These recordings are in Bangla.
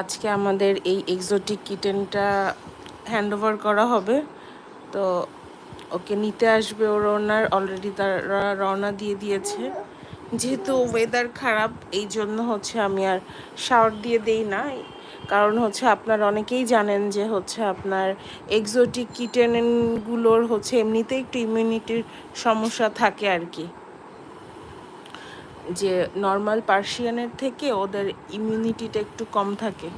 আজকে আমাদের এই এক্সোটিক কিটেনটা হ্যান্ড ওভার করা হবে। তো ওকে নিতে আসবে ওর ওনার অলরেডি তারা রওনা দিয়ে দিয়েছে। যেহেতু ওয়েদার খারাপ, এই জন্য হচ্ছে আমি আর শাওয়ার দিয়ে দেই না। কারণ হচ্ছে আপনার অনেকেই জানেন যে হচ্ছে আপনার এক্সোটিক কিটেনগুলোর হচ্ছে এমনিতেই একটু ইমিউনিটির সমস্যা থাকে আর কি। যে নর্মাল পার্সিয়ানের থেকে ওদের ইমিউনিটিটা একটু কম থাকে।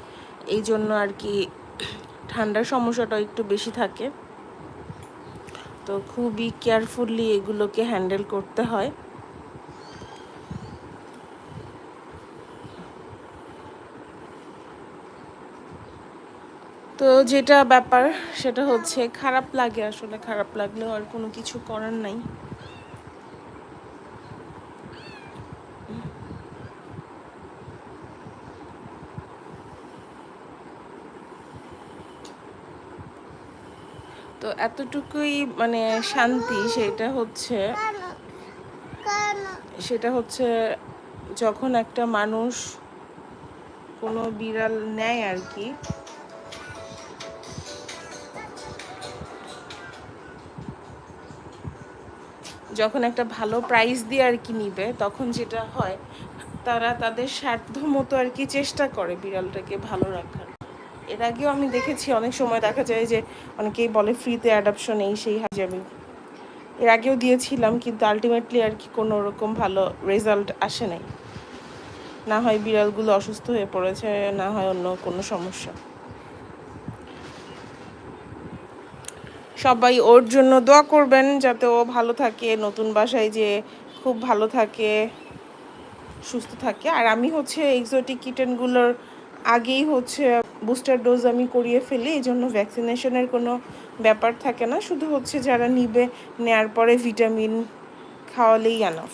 এই জন্য আর কি ঠান্ডার সমস্যাটা একটু বেশি থাকে। তো খুবই কেয়ারফুলি এগুলোকে হ্যান্ডেল করতে হয়। তো যেটা ব্যাপার সেটা হচ্ছে, খারাপ লাগে আসলে, খারাপ লাগলেও আর কোনো কিছু করার নাই। তো এতটুকুই মানে শান্তি, সেটা হচ্ছে সেটা হচ্ছে যখন একটা মানুষ কোনো বিড়াল নেয় আর কি, যখন একটা ভালো প্রাইস দিয়ে আর কি নিবে, তখন যেটা হয়, তারা তাদের স্বার্থ মতো আর কি চেষ্টা করে বিড়ালটাকে ভালো রাখার। এর আগেও আমি দেখেছি, অনেক সময় দেখা যায় যে অনেকেই বলে ফ্রিতে অ্যাডাপশন এই সেই হাজি আমি এর আগেও দিয়েছিলাম, কিন্তু আলটিমেটলি আর কি কোনো রকম ভালো রেজাল্ট আসে নাই। না হয় বিড়ালগুলো অসুস্থ হয়ে পড়েছে, না হয় অন্য কোনো সমস্যা। সবাই ওর জন্য দোয়া করবেন যাতে ও ভালো থাকে, নতুন বাসায় যে খুব ভালো থাকে, সুস্থ থাকে। আর আমি হচ্ছে এক্সোটিক কিটেনগুলোর আগেই হচ্ছে বুস্টার ডোজ আমি করিয়ে ফেলি এই জন্য ভ্যাকসিনেশনের কোনো ব্যাপার থাকে না। শুধু হচ্ছে যারা নিবে, নেয়ার পরে ভিটামিন খাওয়ালেই আনাফ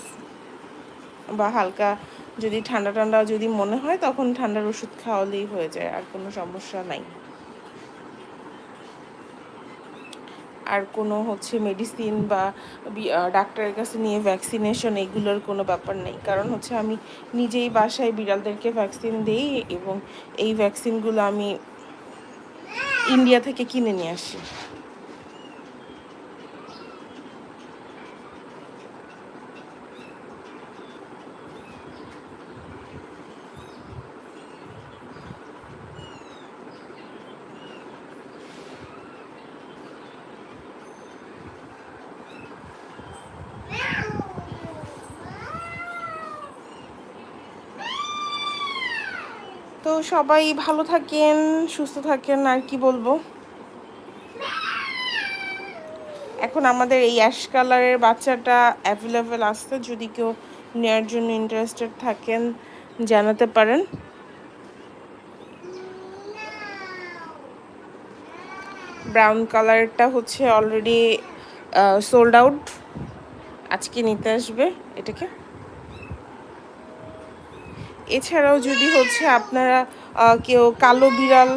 বা হালকা যদি ঠান্ডা ঠান্ডা যদি মনে হয়, তখন ঠান্ডার ওষুধ খাওয়ালেই হয়ে যায়, আর কোনো সমস্যা নাই। আর কোনো হচ্ছে মেডিসিন বা ডাক্তারের কাছে নিয়ে ভ্যাকসিনেশন এগুলোর কোনো ব্যাপার নেই। কারণ হচ্ছে আমি নিজেই বাসায় বিড়ালদেরকে ভ্যাকসিন দিই এবং এই ভ্যাকসিনগুলো আমি ইন্ডিয়া থেকে কিনে নিয়ে আসি। সবাই ভালো থাকেন, সুস্থ থাকেন, আর কি বলব? এখন আমাদের এই অ্যাশ কালারের বাচ্চাটা অ্যাভেলেবেল আসতে যদি কেউ নেওয়ার জন্য ইন্টারেস্টেড থাকেন, জানাতে পারেন। ব্রাউন কালারটা হচ্ছে অলরেডি সোল্ড আউট আজকে নিতে আসবে এটাকে। এছাড়াও যদি হচ্ছে আপনারা কেউ কালো বিড়াল,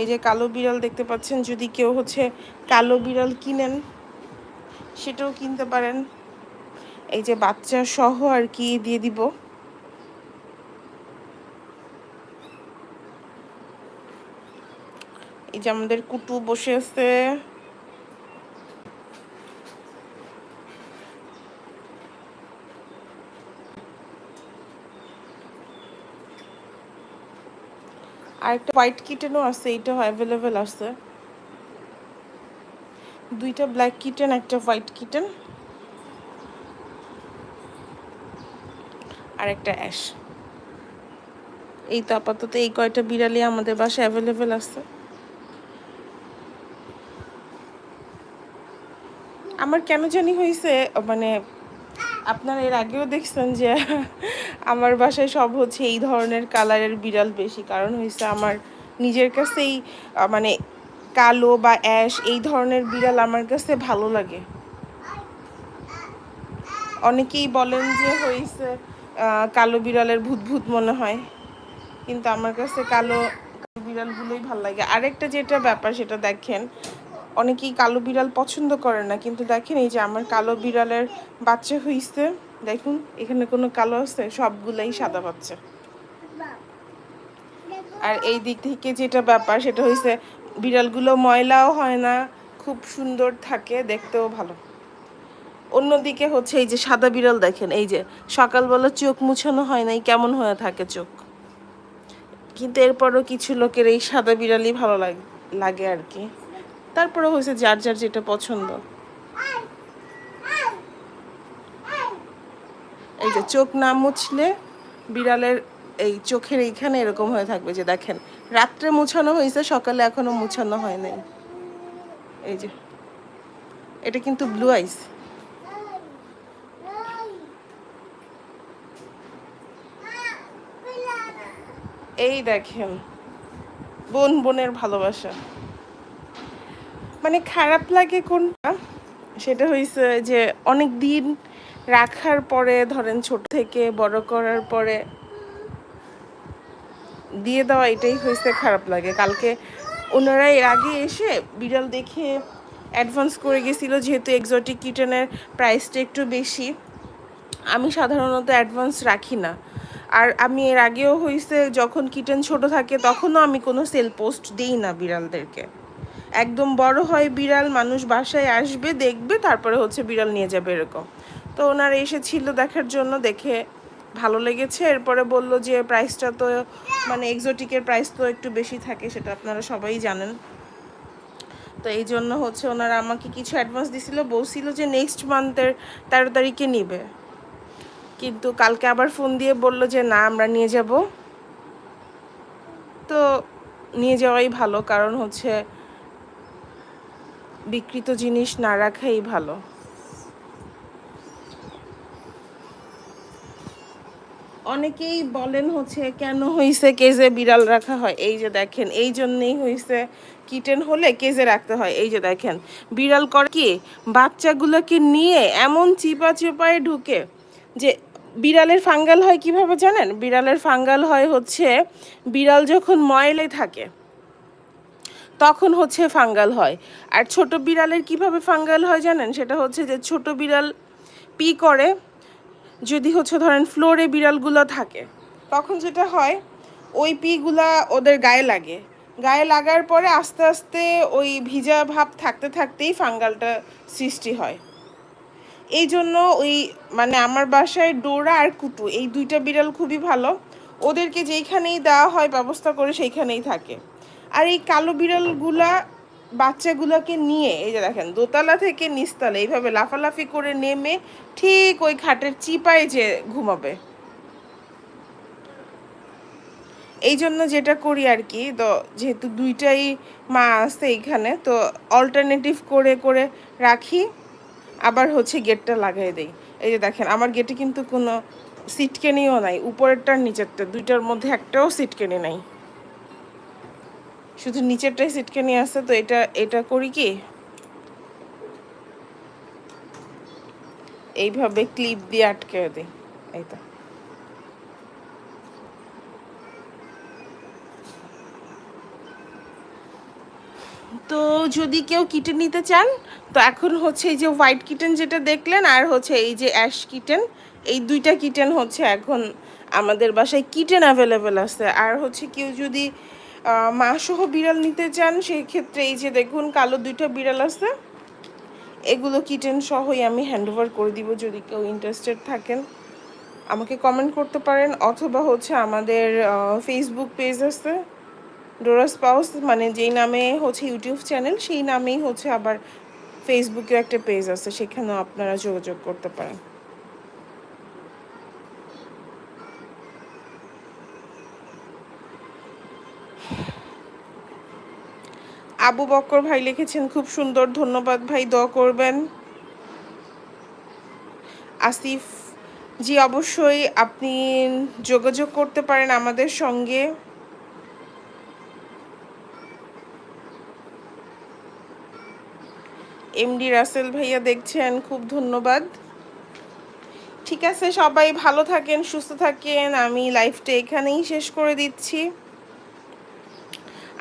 এই যে কালো বিড়াল দেখতে পাচ্ছেন, যদি কেউ হচ্ছে কালো বিড়াল কিনেন, সেটাও কিনতে পারেন। এই যে বাচ্চা সহ আর কি দিয়ে দিব। এই যে আমাদের কুটু বসে আছে। আর একটা হোয়াইট কিটেনও আছে এইটাও অ্যাভেলেবেল আছে। দুইটা ব্ল্যাক কিটেন একটা হোয়াইট কিটেন আর একটা অ্যাশ এই তো আপাতত এই কয়টা বিড়ালি আমাদের বাসায় অ্যাভেলেবেল আছে। আমার কেন জানি হয়েছে মানে আপনারা এর আগেও দেখছেন যে আমার বাসায় সব হচ্ছে এই ধরনের কালারের বিড়াল বেশি। কারণ হয়েছে আমার নিজের কাছেই মানে কালো বা অ্যাশ এই ধরনের বিড়াল আমার কাছে ভালো লাগে। অনেকেই বলেন যে হয়েছে কালো বিড়ালের ভূত ভূত মনে হয়, কিন্তু আমার কাছে কালো বিড়ালগুলোই ভালো লাগে। আরেকটা যেটা ব্যাপার সেটা দেখেন অনেকেই কালো বিড়াল পছন্দ করে না, কিন্তু দেখেন এই যে আমার কালো বিড়ালের বাচ্চা হইছে, দেখুন, এখানে কোনো কালো আছে, সবগুলাই সাদা বাচ্চা। আর এই দিক থেকে যেটা ব্যাপার, সেটা হয়েছে বিড়ালগুলো ময়লাও হয় না, খুব সুন্দর থাকে, দেখতেও ভালো। অন্যদিকে হচ্ছে এই যে সাদা বিড়াল দেখেন, এই যে সকালবেলা চোখ মুছানো হয় নাই, কেমন হয়ে থাকে চোখ। কিন্তু এরপরও কিছু লোকের এই সাদা বিড়ালই ভালো লাগে লাগে আর কি। তারপরে হয়েছে যার যার যেটা পছন্দ। এই যে চোখ না মুছলে বিড়ালের এই চোখের এইখানে এরকম হয়ে থাকবে যে দেখেন, রাত্রে মুছানো হয়েছে, সকালে এখনও মুছানো হয় নাই। এই যে, এটা কিন্তু ব্লু আইস এই দেখেন, বোন বোনের ভালোবাসা। মানে খারাপ লাগে কোনটা? সেটা হয়েছে যে অনেক দিন রাখার পরে, ধরেন ছোট থেকে বড় করার পরে দিয়ে দেওয়া এটাই হয়েছে খারাপ লাগে। কালকে ওনারা এর আগে এসে বিড়াল দেখে অ্যাডভান্স করে গেছিল, যেহেতু এক্সোটিক কিটেনের প্রাইসটা একটু বেশি। আমি সাধারণত অ্যাডভান্স রাখি না। আর আমি এর আগেও হয়েছে যখন কিটেন ছোট থাকে, তখনও আমি কোনো সেল পোস্ট দিই না বিড়ালদেরকে। একদম বড় হয় বিড়াল, মানুষ বাসায় আসবে, দেখবে, তারপরে হচ্ছে বিড়াল নিয়ে যাবে এরকম। তো ওনারা এসেছিল দেখার জন্য, দেখে ভালো লেগেছে। এরপরে বলল যে প্রাইসটা তো মানে এক্সোটিকের প্রাইস তো একটু বেশি থাকে, সেটা আপনারা সবাই জানেন। তো এই জন্য হচ্ছে ওনারা আমাকে কিছু অ্যাডভান্স দিছিল বলছিল যে নেক্সট মান্থের তেরো তারিখে নিবে। কিন্তু কালকে আবার ফোন দিয়ে বলল যে না, আমরা নিয়ে যাব। তো নিয়ে যাওয়াই ভালো, কারণ হচ্ছে বিকৃত জিনিস না রাখাই ভালো। অনেকেই বলেন হচ্ছে, কেন হইছে কেজে বিড়াল রাখা হয়? এই যে দেখেন, এই জন্যেই হইছে কিটেন হলে কেজে রাখতে হয়। এই যে দেখেন, বিড়াল করে কি, বাচ্চাগুলোকে নিয়ে এমন চিপা চিপায় ঢুকে যে বিড়ালের ফাঙ্গাল হয় কীভাবে জানেন? বিড়ালের ফাঙ্গাল হয় হচ্ছে, বিড়াল যখন ময়লে থাকে তখন হচ্ছে ফাঙ্গাল হয়। আর ছোট বিড়ালের কীভাবে ফাঙ্গাল হয় জানেন? সেটা হচ্ছে যে ছোট বিড়াল পি করে যদি হচ্ছে ধরেন ফ্লোরে বিড়ালগুলো থাকে, তখন যেটা হয়, ওই পিগুলা ওদের গায়ে লাগে। গায়ে লাগার পরে আস্তে আস্তে ওই ভিজা ভাব থাকতে থাকতেই ফাঙ্গালটা সৃষ্টি হয়। এই জন্য ওই মানে আমার বাসায় ডোরা আর কুটু, এই দুইটা বিড়াল খুবই ভালো। ওদেরকে যেইখানেই দেওয়া হয় ব্যবস্থা করে সেইখানেই থাকে। আর এই কালো বিড়ালগুলা, বাচ্চাগুলোকে নিয়ে, এই যে দেখেন, দোতলা থেকে নিচতলা, এইভাবে লাফালাফি করে নেমে ঠিক ওই খাটের চিপায় যে ঘুমাবে। এই জন্য যেটা করি আর কি তো যেহেতু দুইটাই মা আছে এইখানে, তো অল্টারনেটিভ করে করে রাখি। আবার হচ্ছে গেটটা লাগাই দেই। এই যে দেখেন, আমার গেটে কিন্তু কোনো সিটকেনিও নাই, উপরেরটার নিচেরটা, দুইটার মধ্যে একটাও সিটকেনি নাই। শুধু নিচেরটাই সিটকেনি আছে তো এটা এটা করি কি? এইভাবে ক্লিপ দিয়ে আটকে দিই, এই তো। তো যদি কেউ কিটেন নিতে চান, তো এখন হচ্ছে এই যে হোয়াইট কিটেন যেটা দেখলেন, আর হচ্ছে এই যে অ্যাশ কিটেন এই দুইটা কিটেন হচ্ছে এখন আমাদের বাসায় কিটেন অ্যাভেলেবেল আছে। আর হচ্ছে কেউ যদি মাসহ বিড়াল নিতে চান, সেই ক্ষেত্রে এই যে দেখুন, কালো দুইটা বিড়াল আছে। এগুলো কিটেন সহই আমি হ্যান্ডওভার করে দিব যদি কেউ ইন্টারেস্টেড থাকেন। আমাকে কমেন্ট করতে পারেন, অথবা হচ্ছে আমাদের ফেসবুক পেজ আছে ডোরাস পাউস মানে যেই নামে হচ্ছে ইউটিউব চ্যানেল সেই নামেই হচ্ছে আবার ফেসবুকের একটা পেজ আছে, সেখানেও আপনারা যোগাযোগ করতে পারেন। আবু বক্কর ভাই লিখেছেন, খুব সুন্দর, ধন্যবাদ ভাই, দোয়া করবেন। আসিফ, জি, অবশ্যই আপনি যোগাযোগ করতে পারেন আমাদের সঙ্গে। এমডি রাসেল ভাইয়া দেখছেন, খুব ধন্যবাদ। ঠিক আছে, সবাই ভালো থাকেন, সুস্থ থাকেন। আমি লাইফটা এখানেই শেষ করে দিচ্ছি।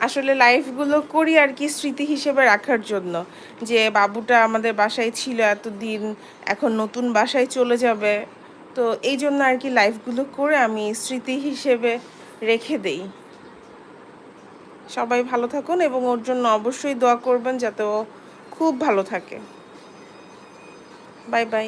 আসলে লাইফগুলো করি আর কি স্মৃতি হিসেবে রাখার জন্য। যে বাবুটা আমাদের বাসায় ছিল এতদিন, এখন নতুন বাসায় চলে যাবে। তো এই জন্য আর কি লাইফগুলো করে আমি স্মৃতি হিসেবে রেখে দেই। সবাই ভালো থাকুন এবং ওর জন্য অবশ্যই দোয়া করবেন যাতে ও খুব ভালো থাকে। Bye bye